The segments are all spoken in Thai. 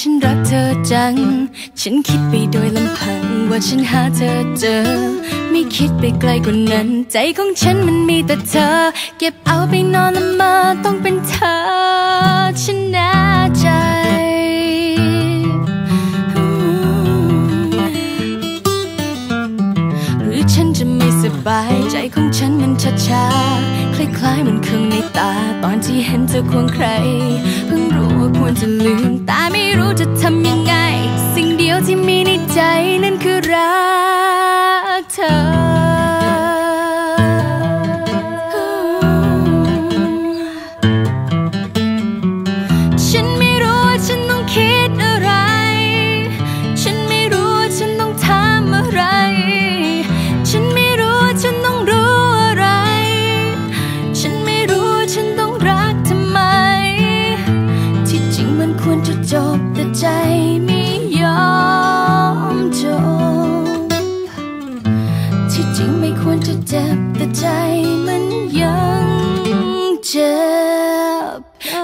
ฉันรักเธอจัง ฉันคิดไปโดยลำพังว่าฉันหาเธอเจอ ไม่คิดไปไกลกว่านั้น ใจของฉันมันมีแต่เธอ เก็บเอาไปนอนละเมอต้องเป็นเธอ ฉันแน่ใจหรือฉันจะไม่สบายใจของฉันมันชาชาๆคล้ายๆมันเครื่องในตา ตอนที่เห็นเธอควงใคร เพิ่งรู้ ว่าควรจะลืมแต่ไม่รู้จะ จบแต่ใจไม่ยอมจบ ที่จริงไม่ควรจะเจ็บแต่ใจมันยังเจ็บ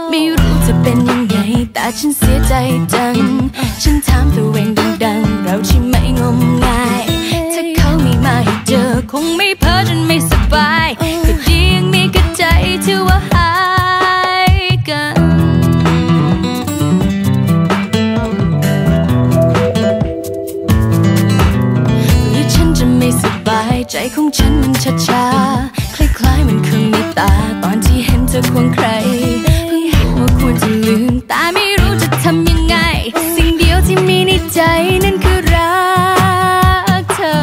ไม่รู้จะเป็นยังไงแต่ฉันเสียใจจัง ฉันถามตัวเองดังๆ เราใช่ไหมงมงาย เห็นเธอควงใคร เพิ่งรู้ว่าควรจะลืม แต่ไม่รู้จะทำยังไง สิ่งเดียวที่มีในใจนั่นคือรักเธอ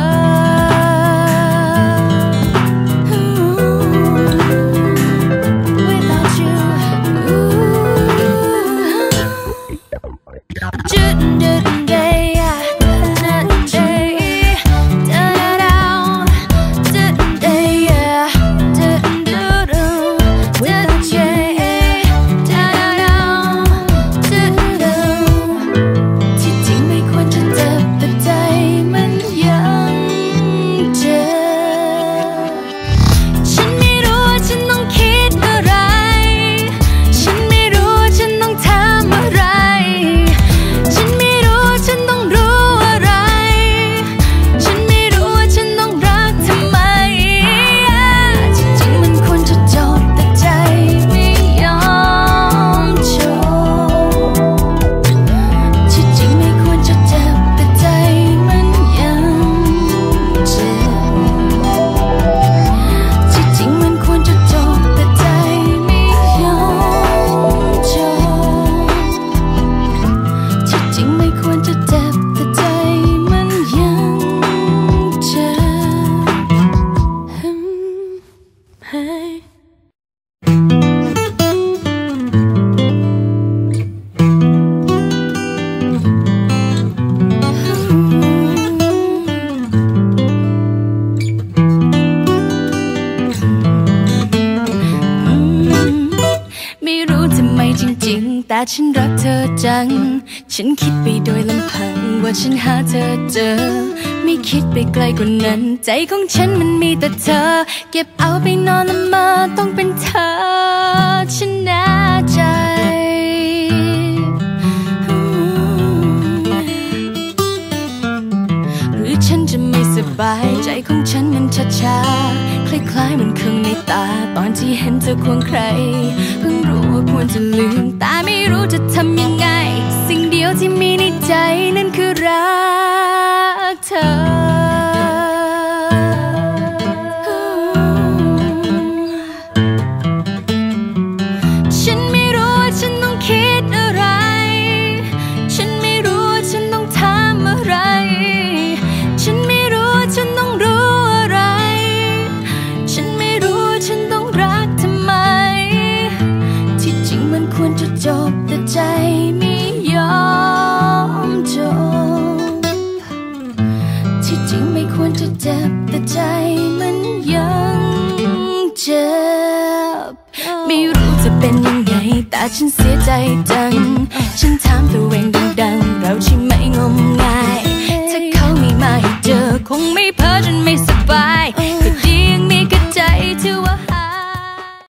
Without you รู้ทำไมจริงๆ แต่ฉันรักเธอจัง ฉันคิดไปโดยลำพังว่าฉันหาเธอเจอ ไม่คิดไปไกลกว่านั้น ใจของฉันมันมีแต่เธอ เก็บเอาไปนอนละเมอต้องเป็นเธอ ฉันแน่ใจหรือฉันจะไม่สบายใจของฉันมันชาชาๆคล้ายๆมันเครื่องในตา ตอนที่เห็นเธอควงใคร จะลืมแต่ไม่รู้จะทำยังไง สิ่งเดียวที่มีในใจ ควรจะจบแต่ใจไม่ยอมจบ ที่จริงไม่ควรจะเจ็บแต่ใจมันยังเจ็บ ไม่รู้จะเป็นยังไงแต่ฉันเสียใจจัง ฉันถามตัวเองดังๆ เราใช่ไหมงมงาย ถ้าเขาไม่มาให้เจอคงไม่พ